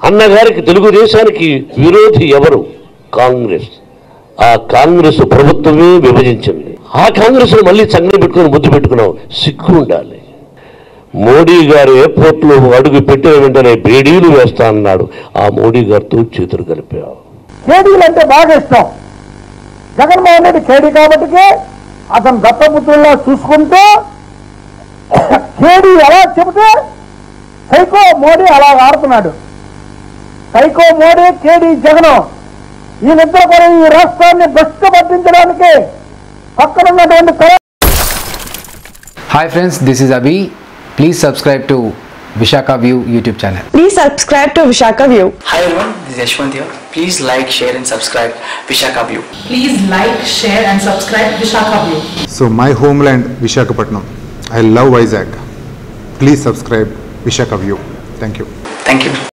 అన్నగారికి తెలుగుదేశానికి విరోధి ఎవరు? కాంగ్రెస్. ఆ కాంగ్రెస్ ప్రభుత్వమే విభజించింది. ఆ కాంగ్రెస్ను మళ్ళీ చంగని పెట్టుకుని ముద్దు పెట్టుకున్నాం సిగ్గు ఉండాలి. మోడీ గారు ఎయిర్పోర్ట్లో అడుగు పెట్టిన వెంటనే బేడీలు వేస్తా అన్నాడు. ఆ మోడీ గారితో చేతులు కలిపావు. కేడీలు అంటే బాగా ఇష్టం. జగన్మోహన్ రెడ్డి కేడీ కాబట్టి అతను దత్తపుత్రుల్లో చూసుకుంటూ కేడీ ఎలా చెబితే సైకో మోడీ అలా ఆడుతున్నాడు. సైకో మోడీ కేడీ జగన్ ఈయనిద్దరు కూడా ఈ రాష్ట్రాన్ని భ్రష్టు పట్టించడానికి పక్కనున్నటువంటి కళ Hi friends, this is Avi. Please subscribe to Vishaka View YouTube channel. Please subscribe to Vishaka View. Hi everyone, this is Yashwant here. Please like, share and subscribe Vishaka View. Please like, share and subscribe Vishaka View. So my homeland Vishakhapatnam. I love Vizag. Please subscribe Vishaka View. Thank you. Thank you.